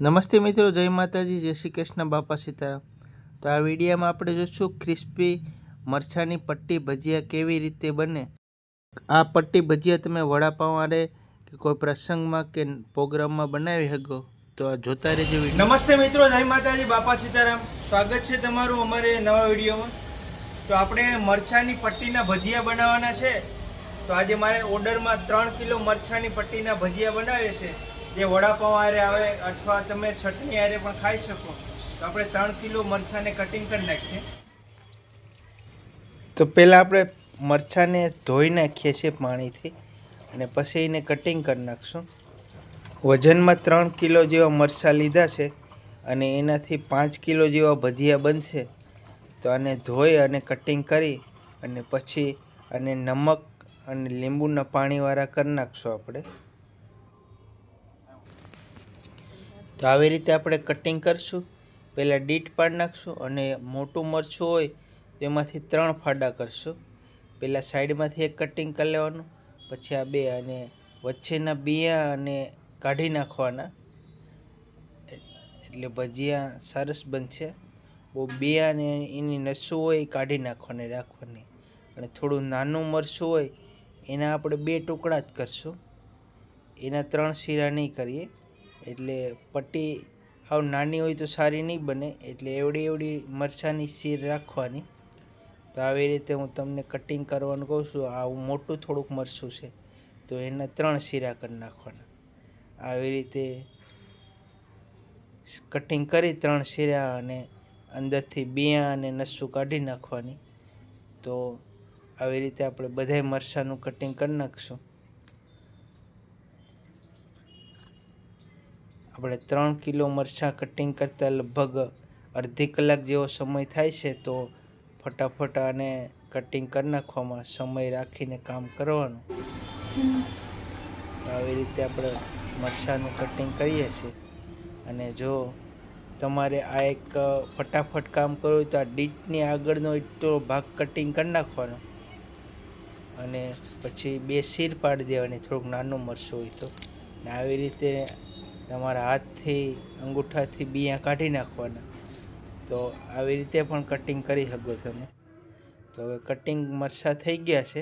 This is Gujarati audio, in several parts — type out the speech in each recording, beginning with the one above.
નમસ્તે મિત્રો, જય માતાજી, જય શ્રી કૃષ્ણ, બાપા સીતારામ. તો આ વિડીયોમાં આપણે જોઈશું ક્રિસ્પી મરછાની પટ્ટી ભજીયા કેવી રીતે બને. આ પટ્ટી ભજીયા તમે વડાપાઉં આરે કે કોઈ પ્રસંગમાં કે પ્રોગ્રામમાં બનાવી શકો, તો આ જોતા રહેજો નમસ્તે મિત્રો, જય માતાજી, બાપા સીતારામ. સ્વાગત છે તમારું અમારે નવા વિડીયોમાં. તો આપણે મરછાની પટ્ટીના ભજીયા બનાવવાના છે. તો આજે મારે ઓર્ડરમાં ત્રણ કિલો મરછાની પટ્ટીના ભજીયા બનાવે છે. જે વડાપાઉં આરે આવે અથવા તમે ચટણી આરે પણ ખાઈ શકો. તો આપણે ત્રણ કિલો મરચાંને કટિંગ કરી નાખીએ. તો પહેલાં આપણે મરચાંને ધોઈ નાખીએ છીએ પાણીથી અને પછી એને કટિંગ કરી નાખશું. વજનમાં ત્રણ કિલો જેવા મરચાં લીધા છે અને એનાથી પાંચ કિલો જેવા ભજીયા બનશે. તો આને ધોઈ અને કટિંગ કરી અને પછી અને નમક અને લીંબુના પાણીવાળા કરી નાખશું આપણે. તો આવી રીતે આપણે કટિંગ કરીશું. પહેલાં ડીટ પાડી નાખશું અને મોટું મરચું હોય તેમાંથી ત્રણ ફાડા કરશું. પહેલાં સાઈડમાંથી એક કટિંગ કરી લેવાનું, પછી આ બે અને વચ્ચેના બિયા અને કાઢી નાખવાના. એટલે ભજીયા સરસ બનશે. બહુ બિયા અને એની નસું હોય એ કાઢી નાખવાની, રાખવાની. અને થોડું નાનું મરચું હોય એના આપણે બે ટુકડા જ કરશું. એના ત્રણ શીરા નહીં કરીએ. એટલે પટ્ટી હાવ નાની હોય તો સારી નહીં બને, એટલે એવડી એવડી મરચાંની શીર રાખવાની. તો આવી રીતે હું તમને કટિંગ કરવાનું કહું છું આવું મોટું થોડુંક મરચું છે, તો એના ત્રણ શીરા કરી નાખવાના. આવી રીતે કટિંગ કરી ત્રણ શીરા અને અંદરથી બિયા અને નસું કાઢી નાખવાની. તો આવી રીતે આપણે બધાય મરચાંનું કટિંગ કરી નાખશું. આપણે ત્રણ કિલો મરચાં કટિંગ કરતાં લગભગ અડધી કલાક જેવો સમય થાય છે, તો ફટાફટ આને કટિંગ કરી નાખવામાં સમય રાખીને કામ કરવાનું. આવી રીતે આપણે મરચાંનું કટિંગ કરીએ છીએ. અને જો તમારે આ એક ફટાફટ કામ કરવું હોય તો આ ડીટની આગળનો એટલો ભાગ કટિંગ કરી નાખવાનો. અને પછી બે શીર પાડી દેવાની, થોડુંક નાનું મરચું હોય તો. આવી રીતે તમારા હાથથી, અંગૂઠાથી બિયા કાઢી નાખવાના. તો આવી રીતે પણ કટિંગ કરી શકો તમે. તો હવે કટિંગ મરસા થઈ ગયા છે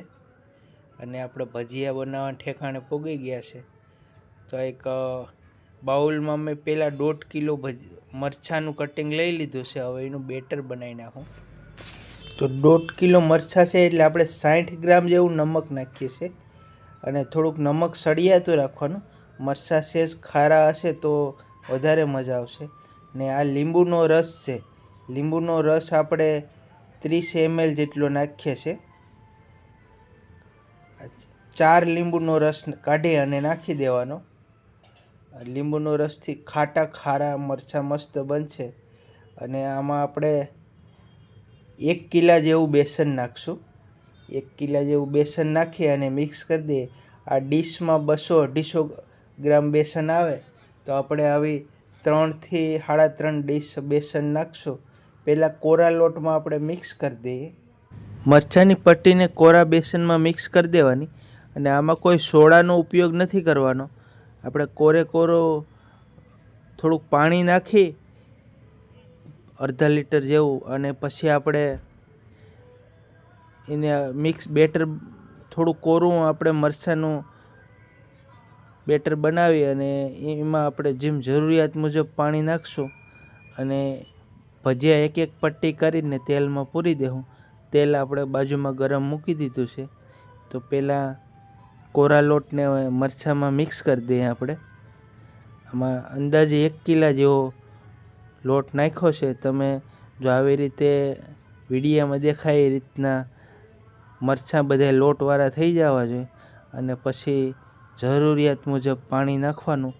અને આપણે ભજીયા બનાવવાના ઠેકાણે પોગી ગયા છે. તો એક બાઉલમાં મેં પહેલાં દોઢ કિલો ભજ, મરચાંનું કટિંગ લઈ લીધું છે. હવે એનું બેટર બનાવી નાખું. તો દોઢ કિલો મરચાં છે એટલે આપણે સાઠ ગ્રામ જેવું નમક નાખીએ છીએ. અને થોડુંક નમક સળિયાતું રાખવાનું. મરચાં સેજ ખારા હશે તો વધારે મજા આવશે. ને આ લીંબુનો રસ છે. લીંબુનો રસ આપણે ત્રીસ એમએલ જેટલો નાખીએ છીએ. ચાર લીંબુનો રસ કાઢી અને નાખી દેવાનો. લીંબુનો રસથી ખાટા ખારા મરચાં મસ્ત બનશે. અને આમાં આપણે એક કિલા જેવું બેસન નાખશું. એક કિલા જેવું બેસન નાખી અને મિક્સ કરી દઈએ. આ ડીશમાં બસો અઢીસો ગ્રામ બેસન આવે, તો આપણે આવી ત્રણથી સાડા ત્રણ ડીશ બેસન નાખશું. પહેલાં કોરા લોટમાં આપણે મિક્સ કરી દઈએ. મરચાંની પટ્ટીને કોરા બેસનમાં મિક્સ કરી દેવાની અને આમાં કોઈ સોડાનો ઉપયોગ નથી કરવાનો. આપણે કોરે કોરો થોડુંક પાણી નાખી અડધા લીટર જેવું અને પછી આપણે એને મિક્સ બેટર થોડું કોરું આપણે મરચાંનું બેટર બનાવી અને એમાં આપણે જેમ જરૂરિયાત મુજબ પાણી નાખશું અને ભજીયા એક એક પટ્ટી કરીને તેલમાં પૂરી દેવું તેલ આપણે બાજુમાં ગરમ મૂકી દીધું છે. તો પહેલાં કોરા લોટને મરચાંમાં મિક્સ કરી દઈએ આપણે. આમાં અંદાજે એક કિલા જેવો લોટ નાખ્યો છે. તમે જો આવી રીતે વિડીયામાં દેખાય એ રીતના મરચાં બધા લોટવાળા થઈ જવા જોઈએ. અને પછી જરૂરિયાત મુજબ પાણી નાખવાનું.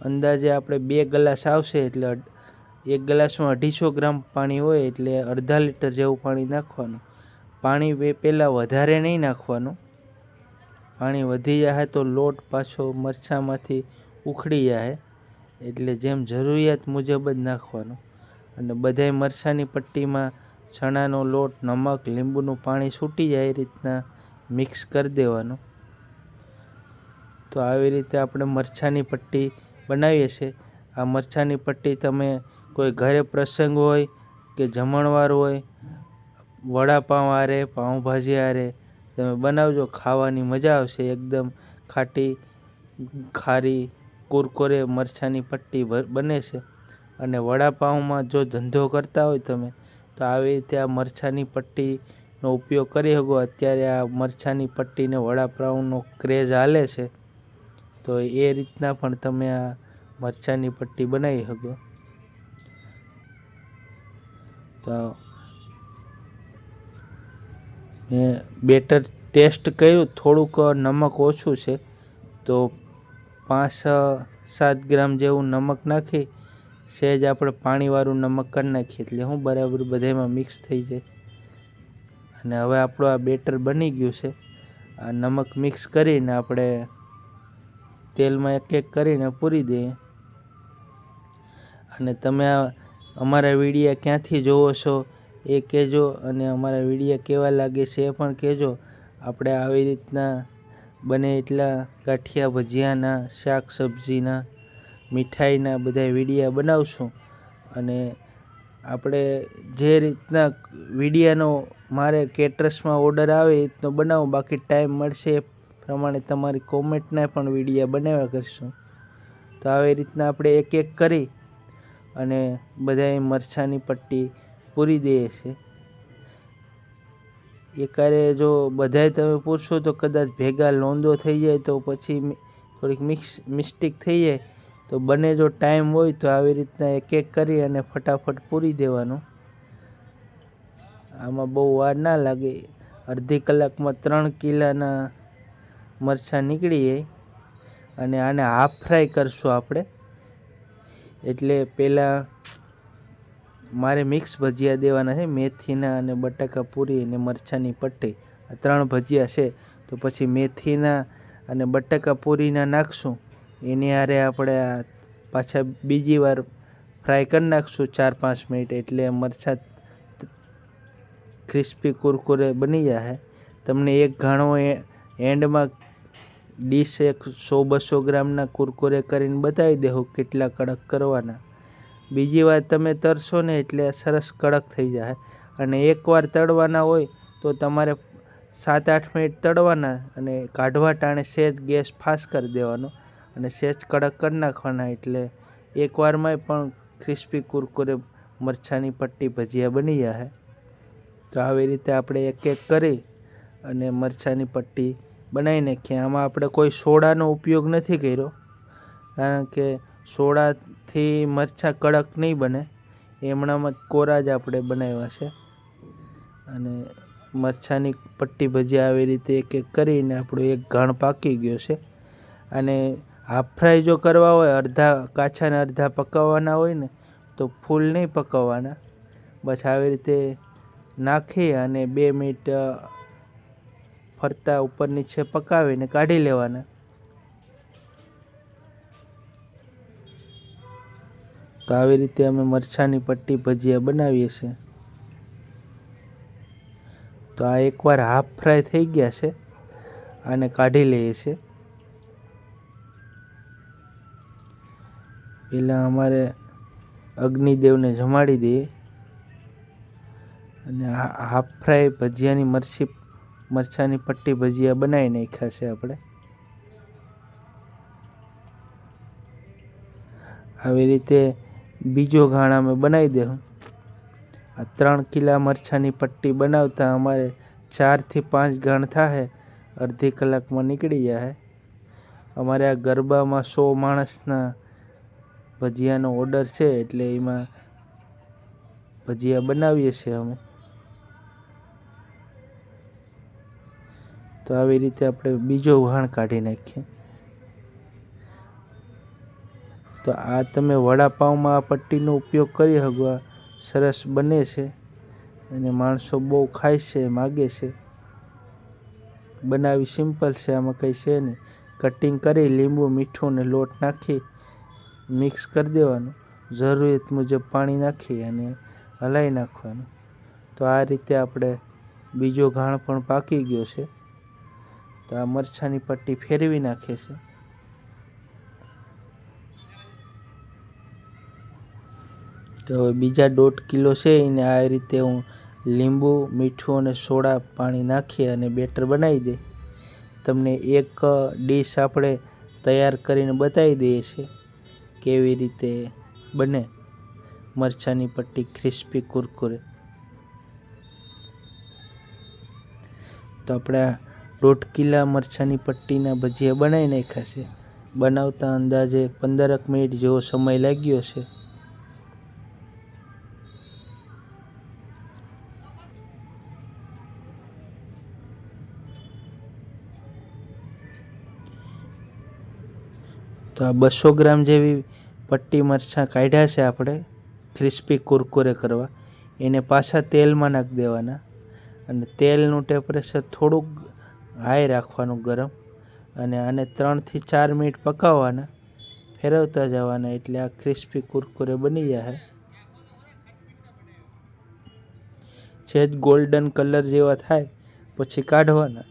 અંદાજે આપણે બે ગ્લાસ આવશે એટલે એક ગ્લાસમાં અઢીસો ગ્રામ પાણી હોય એટલે અડધા લીટર જેવું પાણી નાખવાનું. પાણી પહેલાં વધારે નહીં નાખવાનું. પાણી વધી જાય તો લોટ પાછો મરચાંમાંથી ઉખડી જાય એટલે જેમ જરૂરિયાત મુજબ જ નાખવાનું. અને બધાય મરચાંની પટ્ટીમાં ચણાનો લોટ, નમક, લીંબુનું પાણી છૂટી જાય એ રીતના મિક્સ કરી દેવાનું. તો આવી રીતે આપણે મરચાંની પટ્ટી બનાવીએ છીએ. આ મરચાંની પટ્ટી તમે કોઈ ઘરે પ્રસંગ હોય કે જમણવાર હોય, વડાપાઉં હારે પાઉંભાજી હારે તમે બનાવજો, ખાવાની મજા આવશે. એકદમ ખાટી, ખારી, કુરકુરે મરચાંની પટ્ટી બને છે. અને વડાપાઉંમાં જો ધંધો કરતા હોય તમે, તો આવી રીતે આ મરચાંની પટ્ટીનો ઉપયોગ કરી શકો. અત્યારે આ મરચાંની પટ્ટીને વડાપાઉંનો ક્રેઝ હાલે છે. તો એ રીતના પણ તમે આ મરચાંની પટ્ટી બનાવી શકો. તો મેં બેટર ટેસ્ટ કર્યું, થોડુંક નમક ઓછું છે, તો પાંચ સાત ગ્રામ જેવું નમક નાખી, સહેજ આપણે પાણીવાળું નમક કરી નાખીએ, એટલે હું બરાબર બધામાં મિક્સ થઈ જાય. અને હવે આપણું આ બેટર બની ગયું છે. આ નમક મિક્સ કરીને આપણે તેલમાં એક એક કરીને પૂરી દઈએ અને તમે અમારા વિડીયા ક્યાંથી જોવો છો એ કહેજો અને અમારા વિડીયા કેવા લાગે છે એ પણ કહેજો. આપણે આવી રીતના બને એટલા ગાંઠિયા ભજીયાના, શાક સબ્જીના, મીઠાઈના બધા વિડીયા બનાવશું. અને આપણે જે રીતના વિડીયાનો મારે કેટરસમાં ઓર્ડર આવે એ રીતનો બનાવું. બાકી ટાઈમ મળશે પ્રમાણે તમારી કોમેન્ટના પણ વિડીયા બનાવ્યા કરશું. તો આવી રીતના આપણે એક એક કરી અને બધાએ મરચાંની પટ્ટી પૂરી દઈએ છીએ. એકારે જો બધાય તમે પૂછશો તો કદાચ ભેગા લોંદો થઈ જાય તો પછી થોડીક મિક્સ, મિસ્ટેક થઈ જાય. તો બને જો ટાઈમ હોય તો આવી રીતના એક એક કરી અને ફટાફટ પૂરી દેવાનું. આમાં બહુ વાર ના લાગે. અડધી કલાકમાં ત્રણ કિલાના મરચાં નીકળી જાય અને આને હાફ ફ્રાય કરશું આપણે. એટલે પહેલાં મારે મિક્સ ભજીયા દેવાના છે, મેથીના અને બટાકા પૂરી અને મરચાંની પટ્ટી. આ ત્રણ ભજીયા છે, તો પછી મેથીના અને બટાકા પૂરીના નાખશું. એની હારે આપણે પાછા બીજી વાર ફ્રાય કરી નાખશું ચાર પાંચ મિનિટ, એટલે મરચાં ક્રિસ્પી કુરકુરે બની જશે તમને એક ઘાણો એન્ડમાં ડીશ એક સો બસો ગ્રામના કુરકુરે કરીને બતાવી દેવું કેટલા કડક કરવાના. બીજી વાર તમે તરશો ને એટલે સરસ કડક થઈ જાય અને એકવાર તળવાના હોય તો તમારે સાત આઠ મિનિટ તળવાના અને કાઢવા ટાણે સહેજ ગેસ ફાસ કરી દેવાનો અને સહેજ કડક કરી નાખવાના. એટલે એકવારમાં પણ ક્રિસ્પી કુરકુરે મરચાંની પટ્ટી ભજીયા બની જાય તો આવી રીતે આપણે એક એક કરી અને મરચાંની પટ્ટી બનાવી નાખીએ આમાં આપણે કોઈ સોડાનો ઉપયોગ નથી કર્યો. કારણ કે સોડાથી મરચાં કડક નહીં બને. એમણામાં કોરા જ આપણે બનાવ્યા છે. અને મરચાંની પટ્ટી ભજીયા આવી રીતે એક એક કરીને આપણો એક ઘણ પાકી ગયો છે. અને હાફ ફ્રાય જો કરવા હોય, અડધા કાચા ને અડધા પકાવવાના હોય ને, તો ફૂલ નહીં પકાવવાના. બસ આવી રીતે નાખી અને બે મિનિટ ફરતા ઉપર નીચે પકાવીને કાઢી લેવાના. તો આવી રીતે અમે મરચાંની પટ્ટી ભજીયા બનાવીએ છીએ. તો આ એકવાર હાફ ફ્રાય થઈ ગયા છે આને કાઢી લઈએ છીએ. પહેલાં અમારે અગ્નિદેવને જમાડી દઈએ અને હાફ ફ્રાય ભજીયાની મરચી મરચાંની પટ્ટી ભજીયા બનાવી નાખ્યા છે આપણે. આવી રીતે બીજો ઘાણ અમે બનાવી દેવું આ ત્રણ કિલા મરચાંની પટ્ટી બનાવતા અમારે ચારથી પાંચ ઘાણ થાય અડધી કલાકમાં નીકળી જાય અમારે આ ગરબામાં સો માણસના ભજીયાનો ઓર્ડર છે એટલે એમાં ભજીયા બનાવીએ છીએ અમે. તો આવી રીતે આપણે બીજો વહાણ કાઢી નાખીએ. તો આ તમે વડાપાઉંમાં આ પટ્ટીનો ઉપયોગ કરી શકો. સરસ બને છે. અને માણસો બહુ ખાય છે, માગે છે. બનાવી સિમ્પલ છે, આમાં કંઈ છે નહીં. કટિંગ કરી લીંબુ, મીઠું ને લોટ નાખી મિક્સ કરી દેવાનું. જરૂરિયાત મુજબ પાણી નાખી અને હલાવી નાખવાનું. તો આ રીતે આપણે બીજો ઘાણ પણ પાકી ગયો છે. તો આ મરચાંની પટ્ટી ફેરવી નાખે છે. તો હવે બીજા દોઢ કિલો છે એને આ રીતે હું લીંબુ, મીઠું અને સોડા પાણી નાખી અને બેટર બનાવી દે. તમને એક ડીશ આપણે તૈયાર કરીને બતાવી દઈએ છીએ કેવી રીતે બને મરચાંની પટ્ટી ક્રિસ્પી કુરકુરે. તો આપણે દોઢ મરચાંની પટ્ટીના ભજીયા બનાવી નાખ્યા છે. બનાવતા અંદાજે પંદરક મિનિટ જેવો સમય લાગ્યો છે. તો આ બસો ગ્રામ જેવી પટ્ટી મરચાં કાઢ્યા છે આપણે. ક્રિસ્પી કુરકુરે કરવા. એને પાછા તેલમાં નાખી દેવાના. અને તેલનું ટેમ્પરેચર થોડુંક હાઈ રાખવાનું ગરમ અને આને ત્રણથી ચાર મિનિટ પકાવવાના. ફેરવતા જવાના એટલે આ ક્રિસ્પી કુરકુરે બની જાય સહેજ ગોલ્ડન કલર જેવા થાય, પછી કાઢવાના.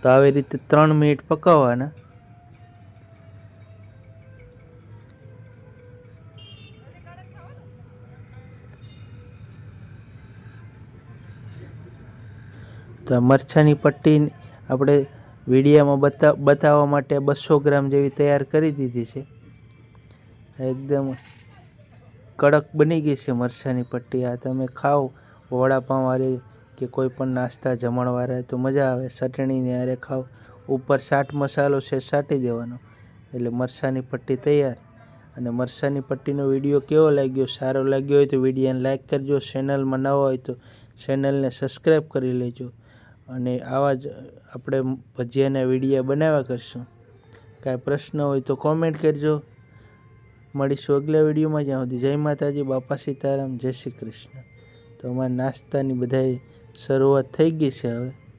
તો આવી રીતે ત્રણ મિનિટ પકાવવાના. તો આ મરચાંની પટ્ટી આપણે વિડીયામાં બતા, બતાવવા માટે બસો ગ્રામ જેવી તૈયાર કરી દીધી છે. એકદમ કડક બની ગઈ છે મરચાંની પટ્ટી. આ તમે ખાઓ વડાપાંવાળી કે કોઈ પણ નાસ્તા જમણવાળા તો મજા આવે. ચટણીને હારે ખાઓ. ઉપર સાટ મસાલો છે છાંટી દેવાનો. એટલે મરસાની પટ્ટી તૈયાર. અને મરસાની પટ્ટીનો વીડિયો કેવો લાગ્યો? સારો લાગ્યો હોય તો વિડીયોને લાઈક કરજો. ચેનલમાં ન હોય તો ચેનલને સબસ્ક્રાઈબ કરી લેજો. અને આવા જ આપણે ભજીયાના વિડીયા બનાવ્યા કરશું. કાંઈ પ્રશ્ન હોય તો કોમેન્ટ કરજો. મળીશું અગલા વિડીયોમાં. જ્યાં સુધી જય માતાજી, બાપા સીતારામ, જય શ્રી કૃષ્ણ. તો અમારા નાસ્તાની બધાય શરૂઆત થઈ ગઈ છે હવે.